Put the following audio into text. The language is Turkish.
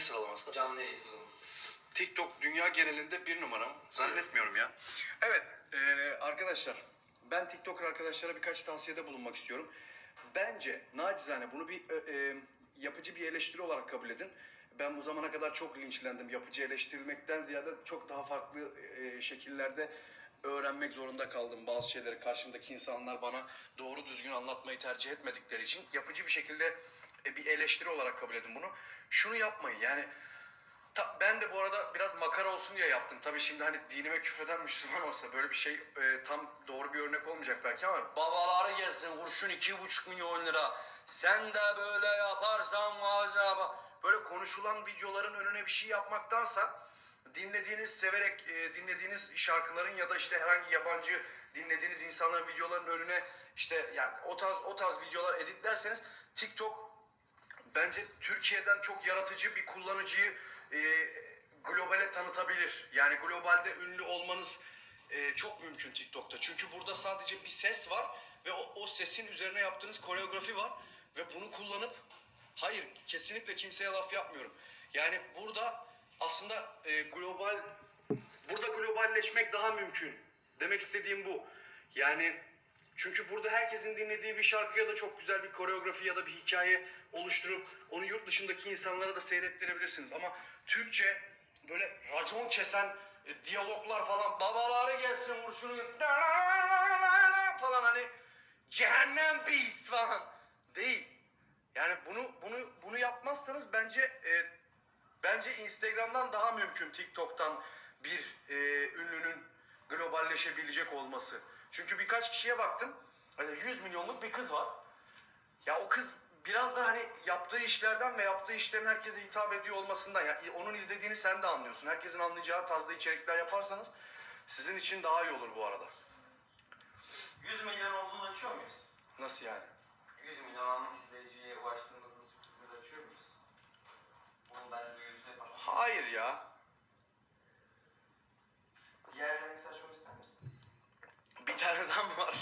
Ne sıralaması? Canlı yayın sıralaması. TikTok dünya genelinde bir numaram. Zannetmiyorum ya. Evet eee, arkadaşlar ben TikToker arkadaşlara birkaç tavsiyede bulunmak istiyorum. Bence nacizane bunu bir e, e, yapıcı bir eleştiri olarak kabul edin. Ben bu zamana kadar çok linçlendim. Yapıcı eleştirilmekten ziyade çok daha farklı e, şekillerde öğrenmek zorunda kaldım. Bazı şeyleri karşımdaki insanlar bana doğru düzgün anlatmayı tercih etmedikleri için yapıcı bir şekilde e, bir eleştiri olarak kabul edin bunu. Şunu yapmayın yani Ta- ben de bu arada biraz makara olsun diye yaptım. Tabii şimdi hani dinime küfreden Müslüman olsa böyle bir şey e, tam doğru bir örnek olmayacak belki ama babaları gelsin kurşun iki buçuk milyon lira. Sen de böyle yaparsan acaba böyle konuşulan videoların önüne bir şey yapmaktansa dinlediğiniz severek e, dinlediğiniz şarkıların ya da işte herhangi yabancı dinlediğiniz insanların videoların önüne işte yani o tarz o tarz videolar editlerseniz TikTok bence Türkiye'den çok yaratıcı bir kullanıcıyı e, globale tanıtabilir. Yani globalde ünlü olmanız e, çok mümkün TikTok'ta. Çünkü burada sadece bir ses var ve o, o sesin üzerine yaptığınız koreografi var ve bunu kullanıp hayır kesinlikle kimseye laf yapmıyorum. Yani burada aslında e, global burada globalleşmek daha mümkün. Demek istediğim bu. Yani çünkü burada herkesin dinlediği bir şarkıya da çok güzel bir koreografi ya da bir hikaye oluşturup onu yurt dışındaki insanlara da seyrettirebilirsiniz. Ama Türkçe böyle racon kesen e, diyaloglar falan babaları gelsin vurşunu falan hani cehennem beats falan değil. Yani bunu bunu bunu yapmazsanız bence e, bence Instagram'dan daha mümkün TikTok'tan bir e, ünlünün globalleşebilecek olması. Çünkü birkaç kişiye baktım. Hani 100 milyonluk bir kız var. Ya o kız biraz da hani yaptığı işlerden ve yaptığı işlerin herkese hitap ediyor olmasından. Ya onun izlediğini sen de anlıyorsun. Herkesin anlayacağı tarzda içerikler yaparsanız sizin için daha iyi olur bu arada. 100 milyon olduğunu açıyor muyuz? Nasıl yani? 100 milyon anlık izleyiciye ulaştığımızda sürprizimizi açıyor muyuz? Bunu bence duyurusunu yaparsan. Hayır ya. на марш.